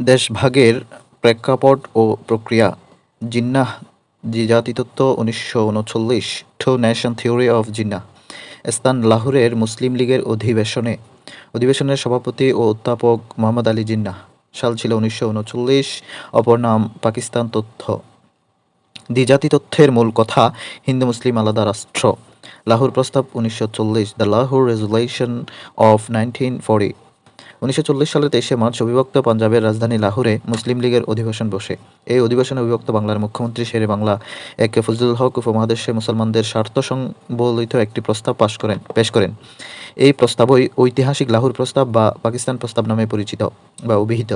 দেশভাগের প্রেক্ষাপট ও প্রক্রিয়া। জিন্নাহ, দ্বিজাতিতত্ত্ব, উনিশশো উনচল্লিশ, two nation theory of Jinnah, স্থান লাহোরের মুসলিম লীগের অধিবেশনে। অধিবেশনের সভাপতি ও অধ্যাপক মোহাম্মদ আলী জিন্নাহ। সাল ছিল উনিশশো উনচল্লিশ, অপর নাম পাকিস্তান তথ্য। দ্বিজাতি তথ্যের মূল কথা হিন্দু মুসলিম আলাদা রাষ্ট্র। লাহোর প্রস্তাব উনিশশো চল্লিশ, the Lahore resolution of nineteen forty. উনিশশো চল্লিশ সালের তেইশে মার্চ অবিভক্ত পাঞ্জাবের রাজধানী লাহোরে মুসলিম লীগের অধিবেশন বসে। এই অধিবেশনে অবিভক্ত বাংলার মুখ্যমন্ত্রী শেরে বাংলা, একে ফজলুল হক উপমহাদেশে মুসলমানদের স্বার্থ সংবলিত একটি প্রস্তাব পাশ করেন, পেশ করেন। এই প্রস্তাবই ঐতিহাসিক লাহোর প্রস্তাব বা পাকিস্তান প্রস্তাব নামে পরিচিত বা অভিহিত।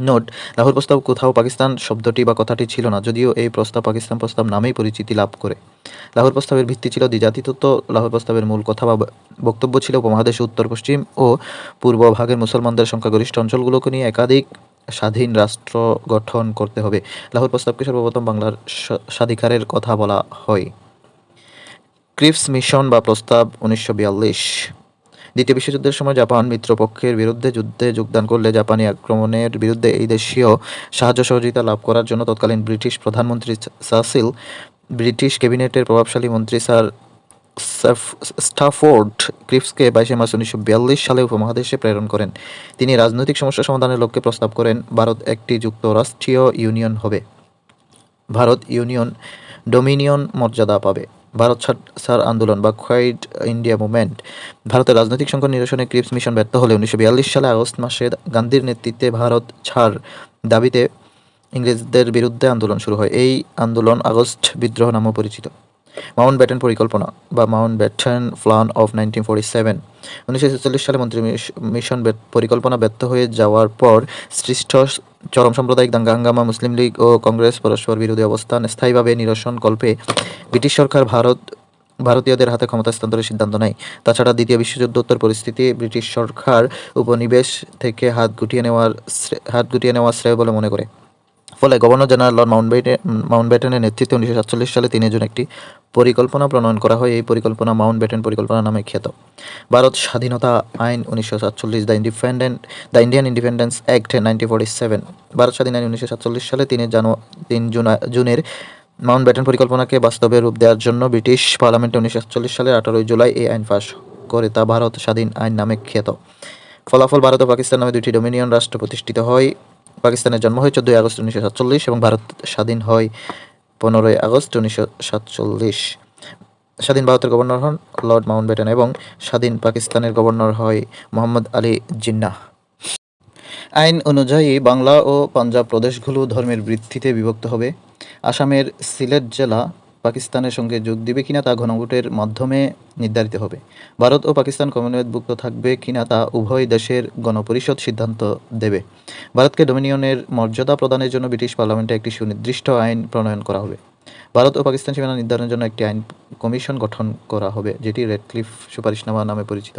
নোট, লাহোর প্রস্তাব কোথাও পাকিস্তান শব্দটি বা কথাটি ছিল না, যদিও এই প্রস্তাব পাকিস্তান প্রস্তাব নামেই পরিচিতি লাভ করে। লাহোর প্রস্তাবের ভিত্তি ছিল দ্বিজাতি তত্ত্ব লাহোর প্রস্তাবের মূল কথা বা বক্তব্য ছিল উপমহাদেশে, উত্তর, পশ্চিম ও পূর্ব ভাগের মুসলমানদের সংখ্যাগরিষ্ঠ অঞ্চলগুলোকে নিয়ে একাধিক স্বাধীন রাষ্ট্র গঠন করতে হবে। লাহোর প্রস্তাবকে সর্বপ্রথম বাংলার স্বাধিকারের কথা বলা হয়। ক্রিপস মিশন বা প্রস্তাব উনিশশো বিয়াল্লিশ দ্বিতীয় বিশ্বযুদ্ধের সময় জাপান মিত্রপক্ষের বিরুদ্ধে যুদ্ধে যোগদান করলে জাপানি আক্রমণের বিরুদ্ধে এই দেশীয় সাহায্য সহযোগিতা লাভ করার জন্য তৎকালীন ব্রিটিশ প্রধানমন্ত্রী সাসিল, ব্রিটিশ ক্যাবিনেটের প্রভাবশালী মন্ত্রী স্যার স্টাফোর্ড ক্রিপসকে বাইশে মার্চ উনিশশো বিয়াল্লিশ সালে উপমহাদেশে প্রেরণ করেন। তিনি রাজনৈতিক সমস্যা সমাধানের লক্ষ্যে প্রস্তাব করেন, ভারত একটি যুক্তরাষ্ট্রীয় ইউনিয়ন হবে। ভারত ইউনিয়ন ডোমিনিয়ন মর্যাদা পাবে। ভারত ছাড় আন্দোলন বা কোয়াইট ইন্ডিয়া মুভমেন্ট ভারতের রাজনৈতিক সংকট নিরসনে ক্রিপস মিশন ব্যর্থ হলে উনিশশো বিয়াল্লিশ সালে আগস্ট মাসে গান্ধীর নেতৃত্বে ভারত ছাড় দাবিতে ইংরেজদের বিরুদ্ধে আন্দোলন শুরু হয়। এই আন্দোলন আগস্ট বিদ্রোহ নামেও পরিচিত। মাউন্ট ব্যাটেন পরিকল্পনা বা Mountbatten plan of nineteen forty seven উনিশশো ছেচল্লিশ সালে মন্ত্রী মিশ- মিশন পরিকল্পনা ব্যর্থ হয়ে যাওয়ার পর সৃষ্ট চরম সাম্প্রদায়িক দাঙ্গা হাঙ্গামা, মুসলিম লীগ ও কংগ্রেস পরস্পর বিরোধী অবস্থান, স্থায়ীভাবে নিরসন কল্পে ব্রিটিশ সরকার ভারত, ভারতীয়দের হাতে ক্ষমতা হস্তান্তরের সিদ্ধান্ত নেয়। তাছাড়া দ্বিতীয় বিশ্বযুদ্ধোত্তর পরিস্থিতি ব্রিটিশ সরকার উপনিবেশ থেকে হাত গুটিয়ে নেওয়ার হাত গুটিয়ে নেওয়ার শ্রেয় বলে মনে করে। ফলে গভর্নর জেনারেল লর্ড মাউন্টব্যাটেন মাউন্টব্যাটেনের নেতৃত্বে উনিশশো সাতচল্লিশ সালে তিনের জন্য একটি পরিকল্পনা প্রণয়ন করা হয়। এই পরিকল্পনা মাউন্টব্যাটেন পরিকল্পনা নামে খ্যাত। ভারত স্বাধীনতা আইন উনিশশো সাতচল্লিশ, the independent the Indian independence act nineteen forty seven. Bharat স্বাধীন আইন উনিশশো সাতচল্লিশ সালে তিনে জানু তিন জুন, জুনের মাউন্টব্যাটেন পরিকল্পনাকে বাস্তবে রূপ দেওয়ার জন্য ব্রিটিশ পার্লামেন্টে উনিশশো সাতচল্লিশ সালের আঠারোই জুলাই এই আইন পাশ করে তা ভারত স্বাধীন আইন নামে খ্যাত। ফলাফল ভারত ও পাকিস্তান নামে দুইটি ডোমিনিয়ন রাষ্ট্র প্রতিষ্ঠিত হয়। পাকিস্তানের জন্ম হয় চোদ্দোই আগস্ট উনিশশো সাতচল্লিশ এবং ভারত স্বাধীন হয় পনেরোই আগস্ট উনিশশো সাতচল্লিশ। স্বাধীন ভারতের গভর্নর হন লর্ড মাউন্টব্যাটন এবং স্বাধীন পাকিস্তানের গভর্নর হয় মোহাম্মদ আলী জিন্নাহ। আইন অনুযায়ী বাংলা ও পাঞ্জাব প্রদেশগুলো ধর্মের বৃদ্ধিতে বিভক্ত হবে। আসামের সিলেট জেলা পাকিস্তানের সঙ্গে যোগ দিবে কিনা তা গণভোটের মাধ্যমে নির্ধারিত হবে। ভারত ও পাকিস্তান কমনওয়েলথভুক্ত থাকবে কিনা তা উভয় দেশের গণপরিষদ সিদ্ধান্ত দেবে। ভারতকে ডোমিনিয়নের মর্যাদা প্রদানের জন্য ব্রিটিশ পার্লামেন্টে একটি সুনির্দিষ্ট আইন প্রণয়ন করা হবে। ভারত ও পাকিস্তান সীমানা নির্ধারণের জন্য একটি আইন কমিশন গঠন করা হবে, যেটি রেডক্লিফ সুপারিশনামা নামে পরিচিত।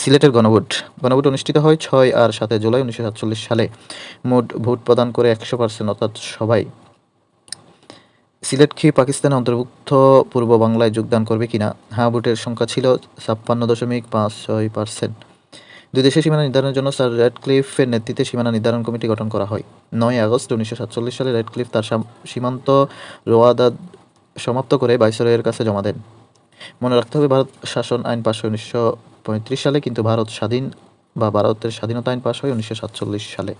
সিলেটের গণভোট। গণভোট অনুষ্ঠিত হয় ছয় আর সাতে জুলাই উনিশশো সাতচল্লিশ সালে। মোট ভোট প্রদান করে একশো পার্সেন্ট, অর্থাৎ সবাই সিলেট কি পাকিস্তানে অন্তর্ভুক্ত পূর্ব বাংলায় যোগদান করবে কিনা? হ্যাঁ ভোটের সংখ্যা ছিল ছাপ্পান্ন দশমিক পাঁচ ছয় পার্সেন্ট। দুই দেশের সীমানা নির্ধারণের জন্য স্যার রেডক্লিফের নেতৃত্বে সীমানা নির্ধারণ কমিটি গঠন করা হয়। নয় আগস্ট উনিশশো সাতচল্লিশ সালে রেডক্লিফ তার সীমান্ত রোয়াদা সমাপ্ত করে ভাইসরয়ের কাছে জমা দেন। মনে রাখতে হবে, ভারত শাসন আইন পাশ হয় উনিশশো পঁয়ত্রিশ সালে, কিন্তু ভারত স্বাধীন বা ভারতের স্বাধীনতা আইন পাশ হয় উনিশশো সাতচল্লিশ সালে।